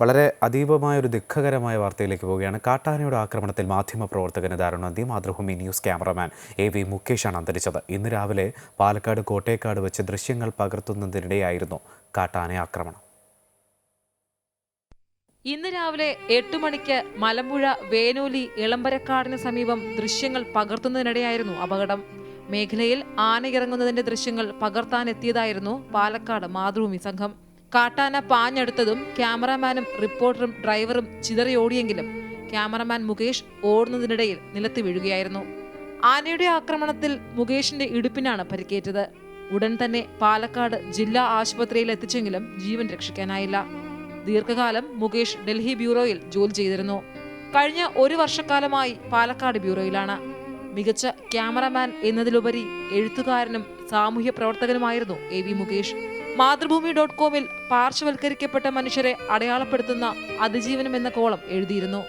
വളരെ അതീവമായ ഒരു ദുഃഖകരമായ വാർത്തയിലേക്ക് പോവുകയാണ്. കാട്ടാനയുടെ ആക്രമണത്തിൽ മാധ്യമപ്രവർത്തകന് ദാരുണാന്ത്യം Mathrubhumi news cameraman A V മുകേഷാണ് അന്തരിച്ചത്. ഇന്ന് രാവിലെ പാലക്കാട് കോട്ടേക്കാട് വെച്ച് ദൃശ്യങ്ങൾ പകർത്തുന്നതിനിടെയായിരുന്നു കാട്ടാന ആക്രമണം. ഇന്ന് രാവിലെ എട്ട് മണിക്ക് മലമ്പുഴ വേനോലി ഇളമ്പരക്കാടിന് സമീപം ദൃശ്യങ്ങൾ പകർത്തുന്നതിനിടെയായിരുന്നു അപകടം. മേഖലയിൽ ആനയിറങ്ങുന്നതിന്റെ ദൃശ്യങ്ങൾ പകർത്താനെത്തിയതായിരുന്നു പാലക്കാട് മാതൃഭൂമി സംഘം. കാട്ടാന പാഞ്ഞെടുത്തതും ക്യാമറമാനും റിപ്പോർട്ടറും ഡ്രൈവറും ചിതറി ഓടിയെങ്കിലും ക്യാമറമാൻ മുകേഷ് ഓടുന്നതിനിടയിൽ നിലത്ത് വീഴുകയായിരുന്നു. ആനയുടെ ആക്രമണത്തിൽ മുകേഷിന്റെ ഇടുപ്പിനാണ് പരിക്കേറ്റത്. ഉടൻ തന്നെ പാലക്കാട് ജില്ലാ ആശുപത്രിയിൽ എത്തിച്ചെങ്കിലും ജീവൻ രക്ഷിക്കാനായില്ല. ദീർഘകാലം മുകേഷ് ഡൽഹി ബ്യൂറോയിൽ ജോലി ചെയ്തിരുന്നു. കഴിഞ്ഞ ഒരു വർഷക്കാലമായി പാലക്കാട് ബ്യൂറോയിലാണ്. മികച്ച ക്യാമറമാൻ എന്നതിലുപരി എഴുത്തുകാരനും സാമൂഹ്യ പ്രവർത്തകനുമായിരുന്നു A V Mukesh. Mathrubhumi dot കോമിൽ പാർശ്വവൽക്കരിക്കപ്പെട്ട മനുഷ്യരെ അടയാളപ്പെടുത്തുന്ന അതിജീവനം എന്ന കോളം എഴുതിയിരുന്നു.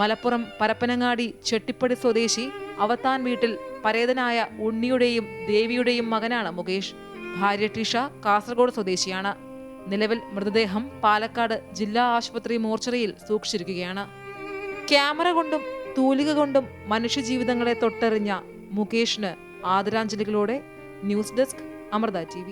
മലപ്പുറം പരപ്പനങ്ങാടി ചെട്ടിപ്പടി സ്വദേശി അവത്താൻ വീട്ടിൽ പരേതനായ ഉണ്ണിയുടെയും ദേവിയുടെയും മകനാണ് മുകേഷ്. ഭാര്യ ടിഷ കാസർഗോഡ് സ്വദേശിയാണ്. നിലവിൽ മൃതദേഹം പാലക്കാട് ജില്ലാ ആശുപത്രി മോർച്ചറിയിൽ സൂക്ഷിച്ചിരിക്കുകയാണ്. ക്യാമറ കൊണ്ടും തൂലിക കൊണ്ടും മനുഷ്യജീവിതങ്ങളെ തൊട്ടറിഞ്ഞ മുകേഷിന് ആദരാഞ്ജലികളോടെ ന്യൂസ് ഡെസ്ക് അമൃത ടി